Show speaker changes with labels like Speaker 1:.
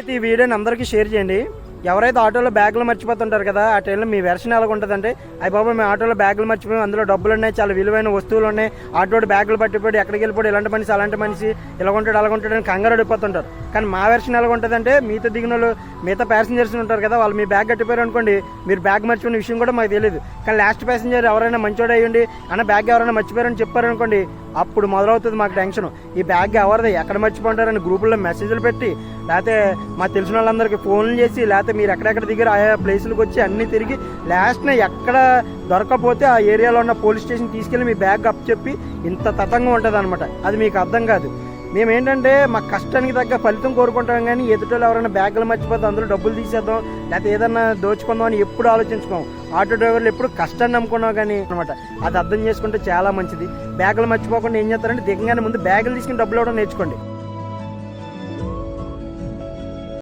Speaker 1: అయితే ఈ వీడియోని అందరికీ షేర్ చేయండి. ఎవరైతే ఆటోలో బ్యాగులు మర్చిపోతుంటారు కదా ఆ టైంలో మీ వెర్షన్ ఎలా ఉంటుందంటే అయ్యి బాబు మేము ఆటోలో బ్యాగులు మర్చిపోయి అందులో డబ్బులు ఉన్నాయి చాలా విలువైన వస్తువులు ఉన్నాయి ఆటోడు బ్యాగులు పట్టిపోయి ఎక్కడికి వెళ్ళిపోయి ఇలాంటి మనిషి అలాంటి మనిషి ఇలా ఉంటాడు అలా ఉంటాడు అని కంగారు అడిగిపోతుంటారు కానీ మా వెర్షన్ ఎలా ఉంటుందంటే మీతో దిగిన వాళ్ళు మిగతా ప్యాసింజర్స్ ఉంటారు కదా వాళ్ళు మీ బ్యాగ్ కట్టిపోయారు అనుకోండి మీరు బ్యాగ్ మర్చిపోయిన విషయం కూడా మాకు తెలియదు కానీ లాస్ట్ ప్యాసింజర్ ఎవరైనా మంచోడు అయ్యండి అన్న బ్యాగ్ ఎవరైనా మర్చిపోయారని చెప్పారనుకోండి అప్పుడు మొదలవుతుంది మాకు టెన్షన్ ఈ బ్యాగ్ ఎవరిది ఎక్కడ మర్చిపోంటారని గ్రూపుల్లో మెసేజ్లు పెట్టి లేకపోతే మాకు తెలిసిన వాళ్ళందరికీ ఫోన్లు చేసి లేకపోతే మీరు ఎక్కడెక్కడ దిగారు ఆయా ప్లేసులకు వచ్చి అన్నీ తిరిగి లాస్ట్న ఎక్కడ దొరకకపోతే ఆ ఏరియాలో ఉన్న పోలీస్ స్టేషన్ తీసుకెళ్ళి మీ బ్యాగ్ అప్ చెప్పి ఇంత తతంగా ఉంటుంది అది మీకు అర్థం కాదు. మేము ఏంటంటే మా కష్టానికి తగ్గ ఫలితం కోరుకుంటాం కానీ ఎదుటోళ్ళు ఎవరైనా బ్యాగులు మర్చిపోతే అందులో డబ్బులు తీసేద్దాం లేకపోతే ఏదన్నా దోచుకుందాం అని ఎప్పుడు ఆలోచించుకోం. ఆటో డ్రైవర్లు ఎప్పుడు కష్టాన్ని నమ్ముకున్నాం కానీ అనమాట. అది అర్థం చేసుకుంటే చాలా మంచిది. బ్యాగులు మర్చిపోకుండా ఏం చేస్తారంటే దిగంగానే ముందు బ్యాగులు తీసుకుని డబ్బులు ఇవ్వడం నేర్చుకోండి.